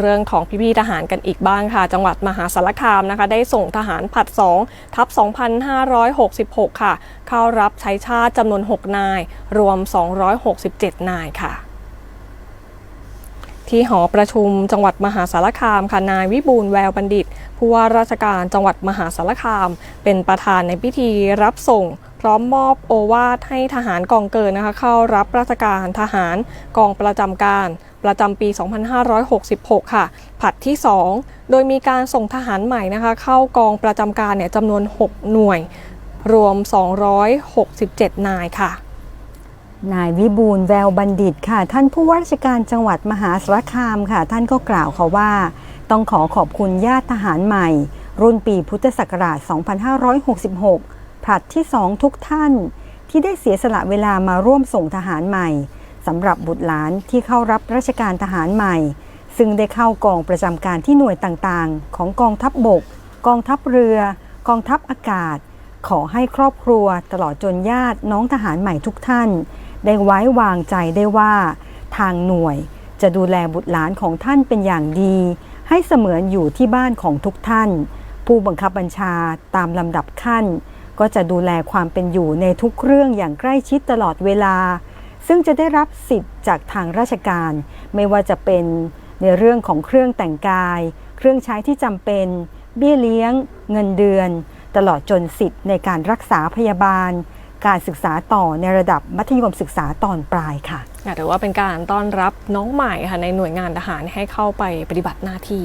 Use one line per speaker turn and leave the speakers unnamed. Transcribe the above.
เรื่องของพี่ๆทหารกันอีกบ้างค่ะ จังหวัดมหาสารคามนะคะ ได้ส่งทหารผัด 2 ทับ 2,566 ค่ะ เข้ารับใช้ชาติจำนวน 6 นาย รวม 267 นายค่ะที่หอประชุมจังหวัดมหาสารคามค่ะนายวิบูลแววบัณฑิต ผู้ว่าราชการจังหวัดมหาสารคาม เป็นประธานในพิธีรับส่ง พร้อมมอบโอวาทให้ทหารกองเกินนะคะเข้ารับราชการทหารกองประจำการ ประจำปี 2566 ค่ะ ผัดที่ 2 โดยมีการส่งทหารใหม่นะคะ เข้ากองประจำการเนี่ยจำนวน 6 หน่วย รวม 267 นายค่ะ
นายวิบูลแววบัณฑิตค่ะ ท่านผู้ว่าราชการจังหวัดมหาสารคามค่ะ ท่านก็กล่าวค่ะว่า ต้องขอขอบคุณญาติทหารใหม่ รุ่นปีพุทธศักราช 2566ผลัดที่ 2 ทุกท่านที่ได้เสียสละเวลามาร่วมส่งทหารใหม่ สำหรับบุตรหลานที่เข้ารับราชการทหารใหม่ ซึ่งได้เข้ากองประจำการที่หน่วยต่างๆ ของกองทัพบบก กองทัพเรือ กองทัพอากาศ ขอให้ครอบครัวตลอดจนญาติน้องทหารใหม่ทุกท่าน ได้ไว้วางใจได้ว่า ทางหน่วยจะดูแลบุตรหลานของท่านเป็นอย่างดี ให้เสมือนอยู่ที่บ้านของทุกท่าน ผู้บังคับบัญชาตามลำดับขั้น ก็จะดูแลความเป็นอยู่ในทุกเรื่องอย่างใกล้ชิดตลอดเวลา ซึ่งจะได้รับสิทธิ์จากทางราชการ ไม่ว่าจะเป็นในเรื่องของเครื่องแต่งกาย เครื่องใช้ที่จำเป็น เบี้ยเลี้ยง เงินเดือน ตลอดจนสิทธิ์ในการรักษาพยาบาล การศึกษาต่อในระดับมัธยมศึกษาตอนปลายค่ะ
ถือว่าเป็นการต้อนรับน้องใหม่ค่ะในหน่วยงานทหารให้เข้าไปปฏิบัติหน้าที่